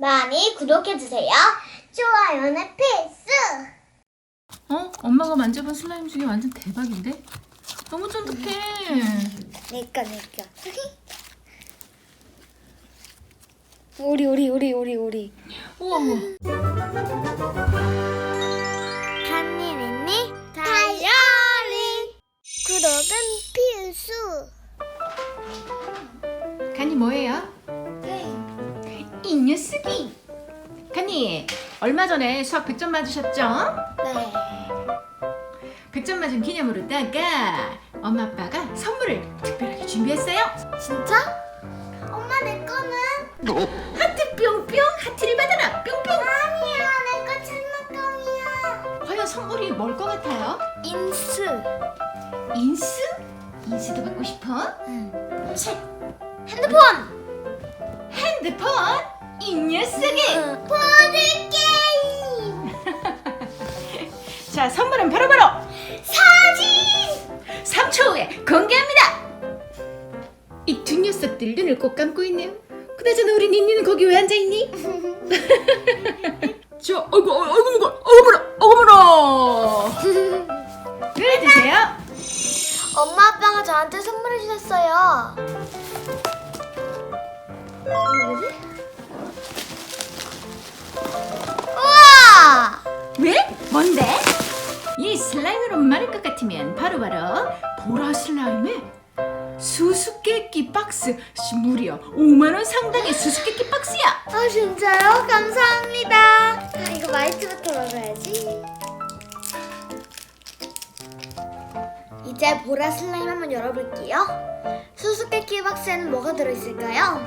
많이 구독해주세요. 좋아요는 필수! 어? 엄마가 만져본 슬라임 중에 완전 대박인데? 너무 쫀득해. 내꺼, 내꺼. 오리, 오리, 오리, 오리, 오리. 우와, 우와. 간니니니 다이어리 구독은 필수. 간이 뭐예요? 이 녀석이. 간이, 얼마 전에 수학 100점 맞으셨죠? 네. 100점 맞은 기념으로다가 엄마 아빠가 선물을 특별하게 준비했어요. 진짜? 엄마 내 거는? 하트 뿅뿅 하트를 받아라 뿅뿅. 아니야, 내 거 장난감이야. 과연 선물이 뭘 것 같아요? 인스. 인스? 인스도 받고 싶어? 응. 책, 핸드폰. 핸드폰? 이 녀석이. 보드 게임. 자, 선물은 바로바로 사진. 3초 후에 공개합니다. 이 두 녀석들 눈을 꼭 감고 있네요. 그나저나 우리 니니는 거기 왜 앉아 있니? 저, 어이구, 어이구, 어이구, 어이구머라, 어이구머라. 왜 드세요? 엄마 아빠가 저한테 선물해 주셨어요. 뭐지? 왜? 뭔데? 이 슬라임으로 말할 것 같으면 바로 바로 보라 슬라임에 수수께끼 박스 무려 5만 원 상당의 수수께끼 박스야. 아 진짜요? 감사합니다. 아 이거 마이트부터 먹어야지. 이제 보라 슬라임 한번 열어볼게요. 수수께끼 박스에는 뭐가 들어있을까요?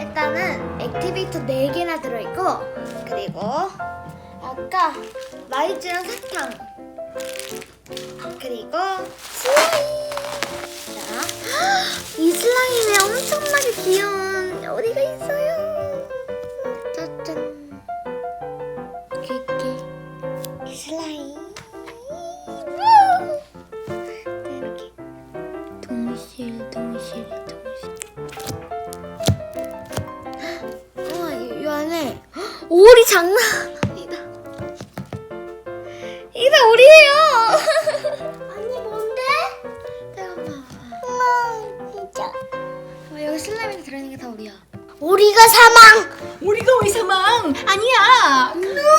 일단은 액티베이터 4개나 들어있고 그리고 아까 마이쮸랑 사탕 그리고 슬라임. 자, 이 슬라임에 엄청나게 귀여운 어디가 있어요. 짜잔. 이렇게 슬라임. 우! 이렇게. 동실 동실 동실. 우와 이, 이 안에 오리 장난 다 오리예요 아니 뭔데? 잠깐만 우와 진짜 어, 여기 슬라임이 들어있는 게다 오리야 오리가 사망 우리가 왜 사망? 아니야.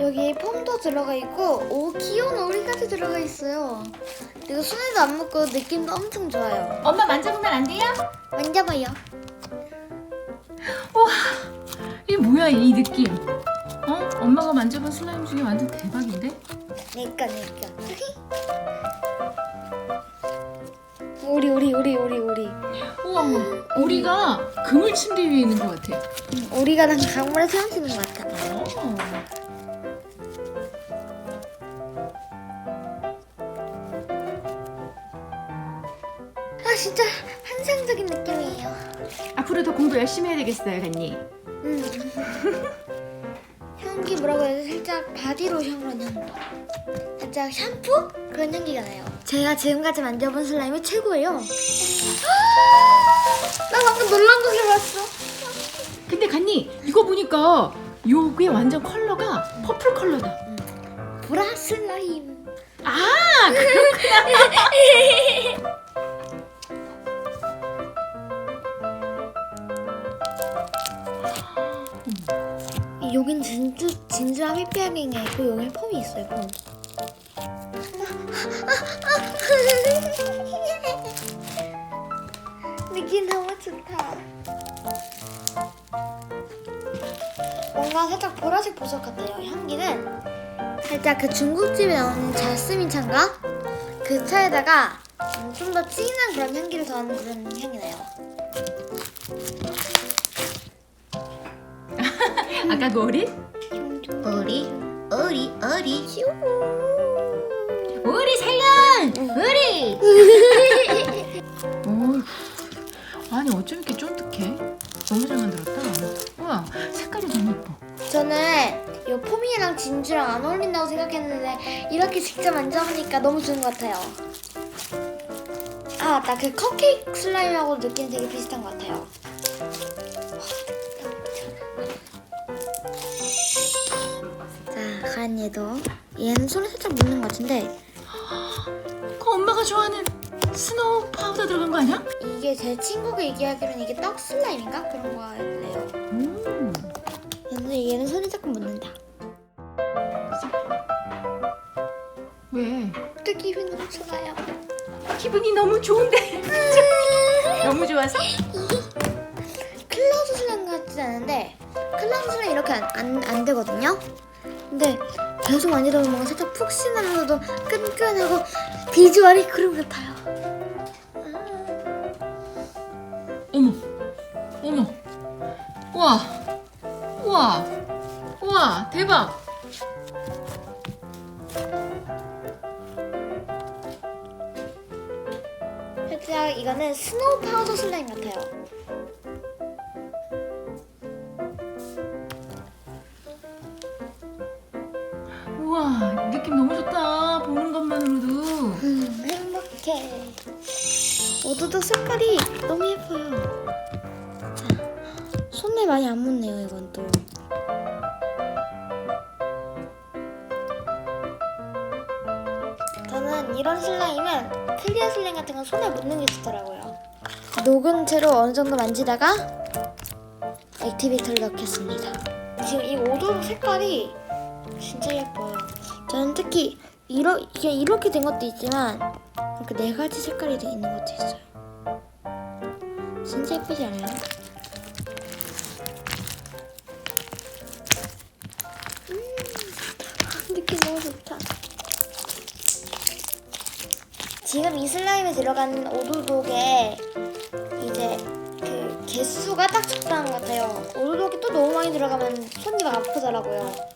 여기 폼도 들어가 있고 오 귀여운 오리까지 들어가 있어요 이거 손에도 안 묻고 느낌도 엄청 좋아요 엄마 만져보면 안 돼요? 만져봐요 와, 이게 뭐야 이 느낌? 어? 엄마가 만져본 슬라임 중에 완전 대박인데? 내꺼 내꺼 오리 오리 오리 오리 오리 우와. 우리가 그물 침대 위에 있는 것 같아. 오리가 난 강물에 헤엄치는 것 같아 어. 아 진짜 환상적인 느낌이에요 앞으로 더 공부 열심히 해야 되겠어요, 간니. 음. 뭐라고 해야 돼? 살짝 바디로션 그런 향기 살짝 샴푸? 그런 향기가 나요 제가 지금까지 만져본 슬라임이 최고예요 나 방금 놀란 거 봤어 근데 간니 이거 보니까 요게 완전 컬러가 퍼플 컬러다. 보라 슬라임 아, 그렇구나. 여긴 진주 진주함 휘핑이 있고 여긴 폼이 있어요 폼. 느낌 너무 좋다. 뭔가 살짝 보라색 보석 같아요. 향기는 살짝 그 중국집에 나오는 자스민 차인가? 그 차에다가 좀 더 진한 그런 향기를 더하는 그런 향이 나요. 오리? 어리 어리 어리 슈. 오리 살려! 오리! 오, 아니 어쩜 이렇게 쫀득해? 너무 잘 만들었다. 우와, 색깔이 너무 예뻐. 저는 이 폼이랑 진주랑 안 어울린다고 생각했는데 이렇게 직접 만져보니까 너무 좋은 것 같아요. 아 맞다 그 컵케이크 슬라임하고 느낌 되게 비슷한 것 같아요. 난 얘도 얘는 손에 살짝 묻는 것 같은데 그 엄마가 좋아하는 스노우 파우더 들어간 거 아니야? 이게 제 친구가 얘기하기로는 이게 떡 슬라임인가 그런 거였네요. 음. 근데 얘는 손에 조금 묻는다. 왜? 또 기분 너무 좋아요. 기분이 너무 좋은데. 너무 좋아서? 클라우드 슬라임 같지 않은데 클라우드 슬라임 이렇게 안, 안, 안 되거든요. 근데 계속 만지다 보면 뭔가 살짝 푹신하면서도 끈끈하고 비주얼이 그런 것 같아요. 어머, 어머, 와, 와, 와, 대박. 살짝 이거는 스노우 파우더 슬라임 같아요. 느낌 너무 좋다. 보는 것만으로도. 음, 행복해. 오도독 색깔이 너무 예뻐요. 자, 손에 많이 안 묻네요, 이건 또. 저는 이런 슬라임은 클리어 슬라임 같은 건 손에 묻는 게 좋더라고요. 녹은 채로 어느 정도 만지다가 액티비티를 넣겠습니다. 지금 이 오도독 색깔이 진짜 예뻐요. 저는 특히 이러, 이게 이렇게 된 것도 있지만 이렇게 네 가지 색깔이 돼 있는 것도 있어요. 진짜 예쁘지 않아요? 음, 아, 느낌 너무 좋다. 지금 이 슬라임에 들어간 오도독에 이제 그 개수가 딱 적당한 것 같아요. 오도독이 또 너무 많이 들어가면 손이 막 아프더라고요.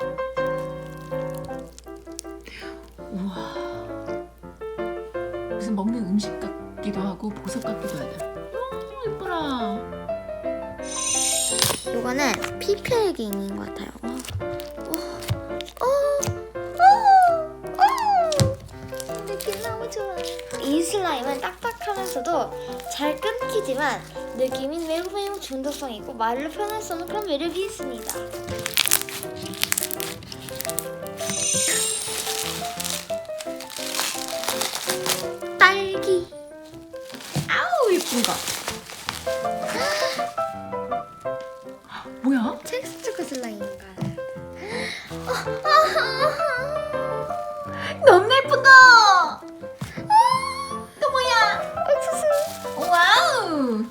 무슨 먹는 음식 같기도 하고 보석 같기도 하다. 어, 예뻐라. 이거는 PPL기인 것 같아요. 어, 어, 어, 어. 느낌 너무 좋아. 이 슬라임은 딱딱하면서도 잘 끊기지만 느낌이 매우 매우 중독성 있고 말로 표현할 수 없는 그런 매력이 있습니다. 거. 뭐야? 텍스처 슬라임인가? 너무 예쁜 거. 또 뭐야? 옥수수. 와우.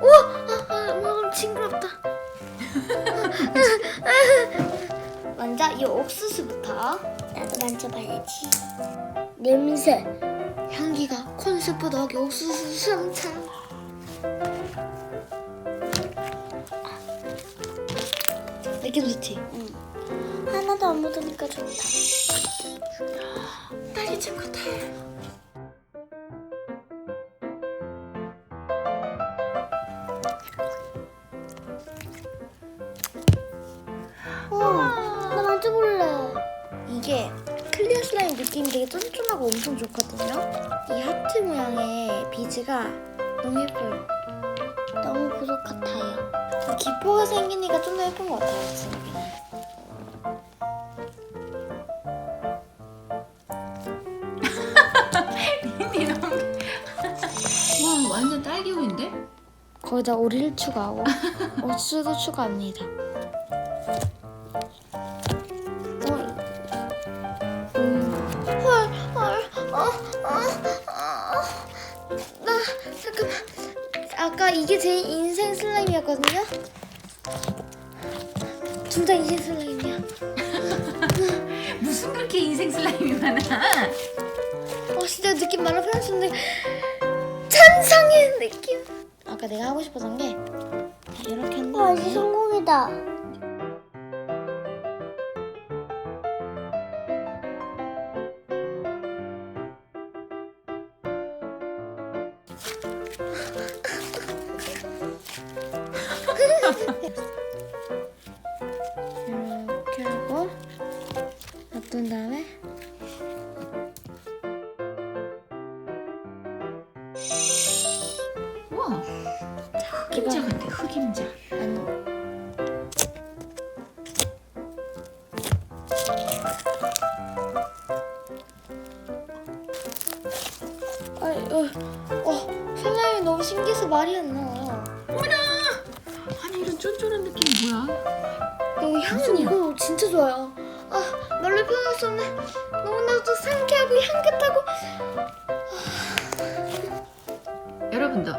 우와! 아, 아, 너무 징그럽다. 먼저 이 옥수수부터 나도 만져봐야지. 냄새. 콘셉트보다 여기 옥수수 상창. 느낌 좋지? 응. 하나도 안 묻으니까 좋다. 딸기잼 같아. 하고 엄청 좋거든요. 이 하트 모양의 비즈가 너무 예뻐요. 너무 보석 같아요. 기포가 생기니까 좀 더 예쁜 것 같아요, 너무. 와, 완전 딸기우인데? 거기다 오리를 추가하고 옥수도 추가합니다. 이게 제 인생 슬라임이었거든요. 둘 다 인생 슬라임이야. 무슨 그렇게 인생 슬라임이 많아? 어, 진짜 느낌 말로 없는 찬상의 느낌. 아까 내가 하고 싶었던 게 이렇게 한 다음에 성공이다. 놔둔 다음에? 우와. 흑임자 같아 흑임자. 아니 아니 어, 어 슬라임이 너무 신기해서 말이 안 나와 어머나! 아니 이런 쫀쫀한 느낌이 뭐야? 이 향은 이거 진짜 좋아요. 아 없네. 너무나도 상쾌하고 향긋하고 여러분도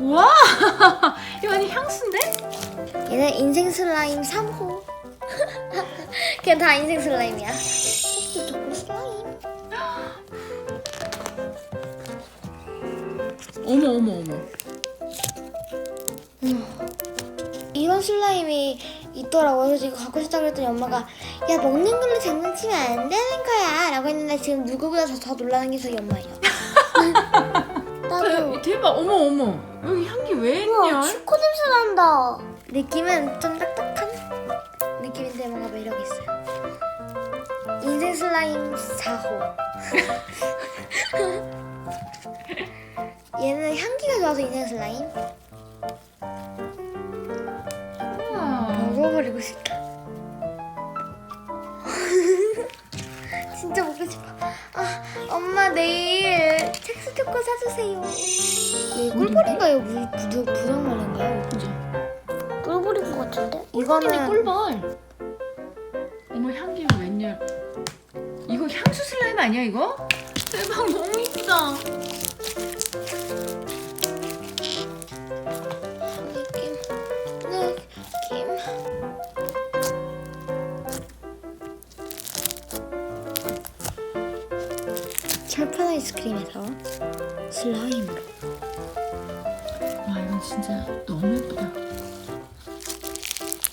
와! 이거 향수인데? 얘는 인생 슬라임 3호. 그냥 다 인생 슬라임이야. 슬라임. 어머 어머 어머 이런 슬라임이 있더라고요. 그래서 이거 갖고 싶다고 그랬더니 엄마가 야 먹는 걸로 장난치면 안 되는 거야 라고 했는데 지금 누구보다 더, 더 놀라는 게 저희 엄마예요. 나도 대, 대박 어머 어머 여기 향기 왜 있냐? 초코 냄새 난다. 느낌은 좀 딱딱한 느낌인데 뭔가 매력 있어요. 인생 슬라임 4호. 얘는 향기가 좋아서 인생 슬라임. 먹어버리고 싶다. 진짜 먹고 싶어. 아, 엄마 내일 텍스 초코 사주세요. 얘 꿀벌인가요? 무, 무, 부정말인가요? 그죠? 꿀벌인 것 같은데? 꿀벌이네 이거는 꿀벌 어머 향기가 웬열 이거 향수 슬라임 아니야 이거? 대박 너무 이쁘다 아이스크림에서 슬라임으로. 와 이건 진짜 너무 예쁘다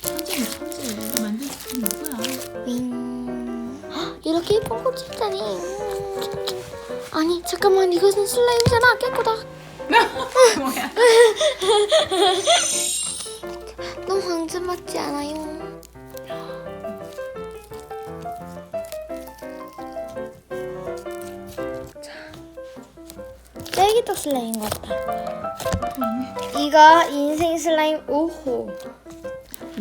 천재네 천재 이거 만든 사람이 누구야? 윙. 헉, 이렇게 예쁜 꽃이 있다니. 음. 아니 잠깐만 이것은 슬라임잖아 깨끗다. 뭐야? 너무 황금 같지 않아요? 딸기떡 슬라임 같다. 이거 인생 슬라임 5호.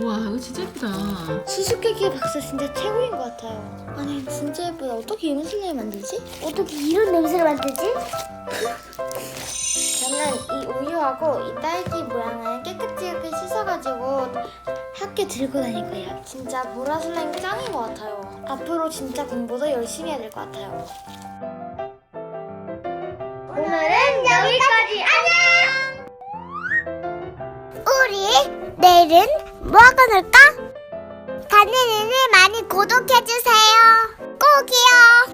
와 이거 진짜 예쁘다 수수께끼 박사 진짜 최고인 것 같아요. 아니 진짜 예쁘다. 어떻게 이런 슬라임 만들지? 어떻게 이런 냄새를 만들지? 저는 이 우유하고 이 딸기 모양을 깨끗이 이렇게 씻어가지고 학교 들고 다닐 거예요. 진짜 보라 슬라임 짱인 것 같아요. 앞으로 진짜 공부도 열심히 해야 될 것 같아요. 지금까지 안녕. 우리 내일은 뭐 하고 놀까? 가는 일을 많이 구독해주세요. 꼭이요.